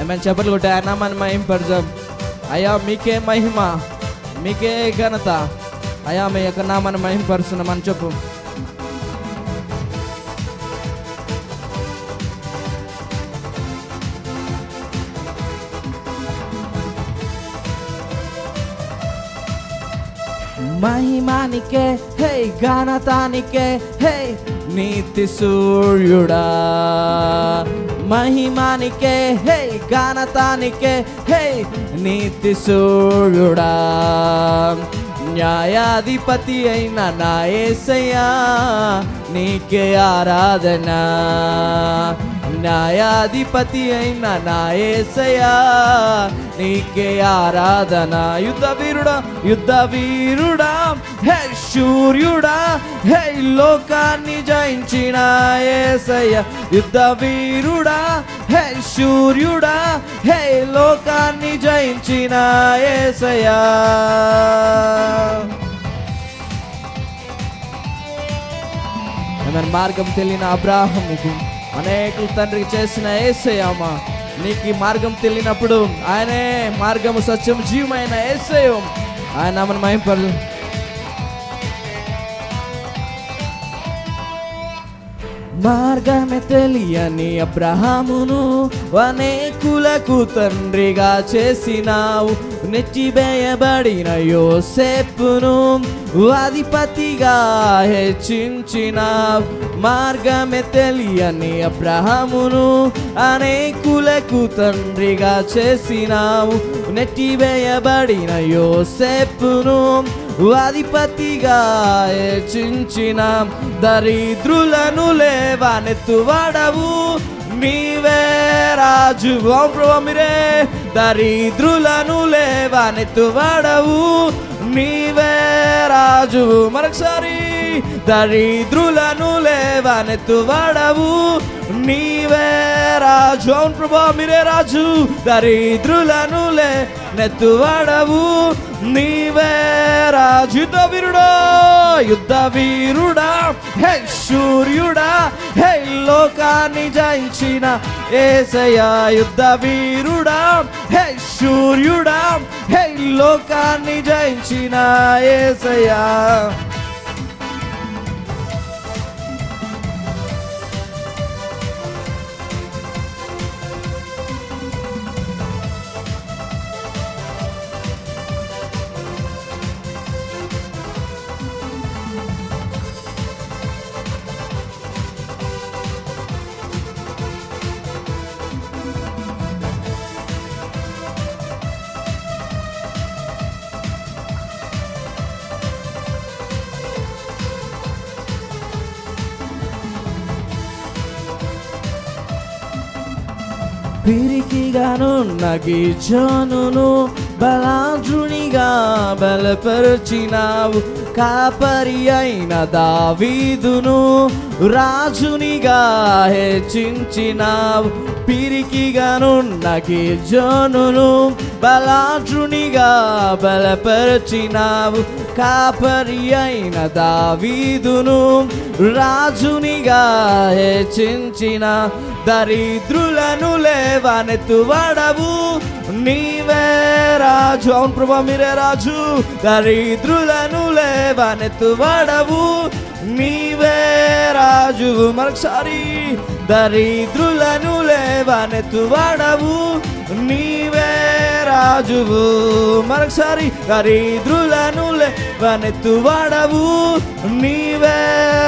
ఏమైనా చెప్పలు కొట్టే ఆయన మన మహింపరచం అయ్యా మీకే మహిమ మీకే ఘనత. అయ్యా మీ యొక్క నామాన్ని మహింపరుస్తున్నామని చెప్పు. మహిమానికే హే ఘనతానికే హే నీతి సూర్యుడా. మహిమానికే హే ఘనతానికే హే నీతి సూర్యుడా. న్యాయాధిపతి అయిన నా యేసయ్యా నీకే ఆరాధన. న్యాయాధిపతి అయిన నా యేసయ్యా నీకే ఆరాధన. యుద్ధ వీరుడా యుద్ధ వీరుడు. హే సూర్యుడా హే లోకాన్ని జయించిన ఏసయ్య యుద్ధ వీరుడా. హే సూర్యుడా హే లోకాన్ని జయించిన యేసయ్యా మన మార్గం తెలియని అబ్రాహముకు అనేకులు తండ్రికి చేసిన ఏసయ్యమ్మ నీకు ఈ మార్గం తెలియనప్పుడు ఆయనే మార్గము సత్యం జీవమైన ఏసయం ఆయన మన మహింపరు మార్గమే తెలియని అబ్రహామును అనేకులకు తండ్రిగా చేసినావు. నెచ్చివేయబడిన యోసేపును అధిపతిగా హెచ్చించినావు. మార్గమే తెలియని అబ్రహామును అనేకులకు తండ్రిగా చేసినావు. నెట్టివేయబడిన యోసేపును అధిపతిగా హెచ్చించిన దరిద్రులను లేవనెత్తువాడవు నీవే రాజు. మీరే. దరిద్రులను లేవనెత్తువాడవు నీవే రాజు. మరొకసారి. దరిద్రులను లేవనెత్తువాడవు నీవే రాజు అవును ప్రభా మీరే రాజు. దరిద్రులను లే నెత్తువాడవు. నీవే రాజు యుద్ధ వీరుడా యుద్ధ వీరుడా హే సూర్యుడా హే లోకాన్ని జయించిన ఏసయ్యా యుద్ధ వీరుడా హే సూర్యుడా హే లోకాన్ని జయించిన ఏసయ్యా. పిరికిగాను నగిచోనును బలాజునిగా బలపరచినావు. కాపరి అయిన దావీదును రాజునిగా హెచ్చించినావు. పిరికిగాను నగిజోనును బలాజునిగా బలపరిచినావు. కాపరి అయిన దావీదును రాజునిగా హెచ్చించిన దరిద్రులను లేవనెత్తువడవు. నీవే రాజు. అవును ప్రభా మీరే రాజు. దరిద్రులను లేవనెత్తువడవు నీవే రాజువు మరొకసారి. దరిద్రులను లేవనెత్తువడవు నీవే రాజువు మరొకసారి. దరిద్రులను లేవనెత్తువడవు నీవే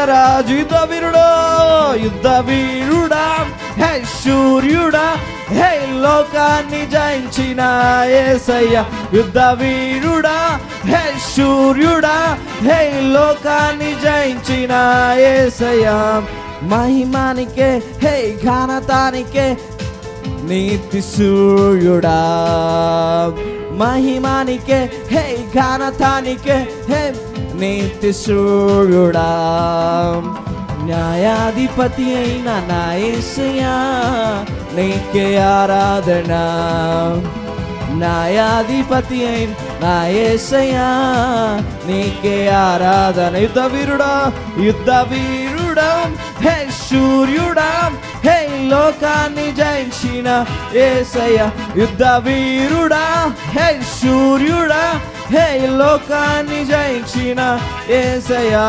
రాజు యుద్ధ వీరుడో యుద్ధ వీరుడా హే సూర్యుడా హే లోకాన్ని జయించిన ఏసయ్య యుద్ధ వీరుడా హే సూర్యుడా హే లోకాన్ని జయించిన ఏసయ్య. మహిమానికే హే ఘనతానికే నీతి సూర్యుడా. మహిమానికే హే ఘనతానికే హే నీతి సూర్యుడా. న్యాయాధిపతి అయిన నా యేసయ్యా నీకే ఆరాధన. న్యాయాధిపతి అయిన నా యేసయ్యా నీకే ఆరాధన. యుద్ధ వీరుడా యుద్ధ వీరుడా హే సూర్యుడా హే లోకాన్ని జయించిన ఏసయ యుద్ధ వీరుడా హే సూర్యుడా హే లోకాన్ని జయించిన ఏసయా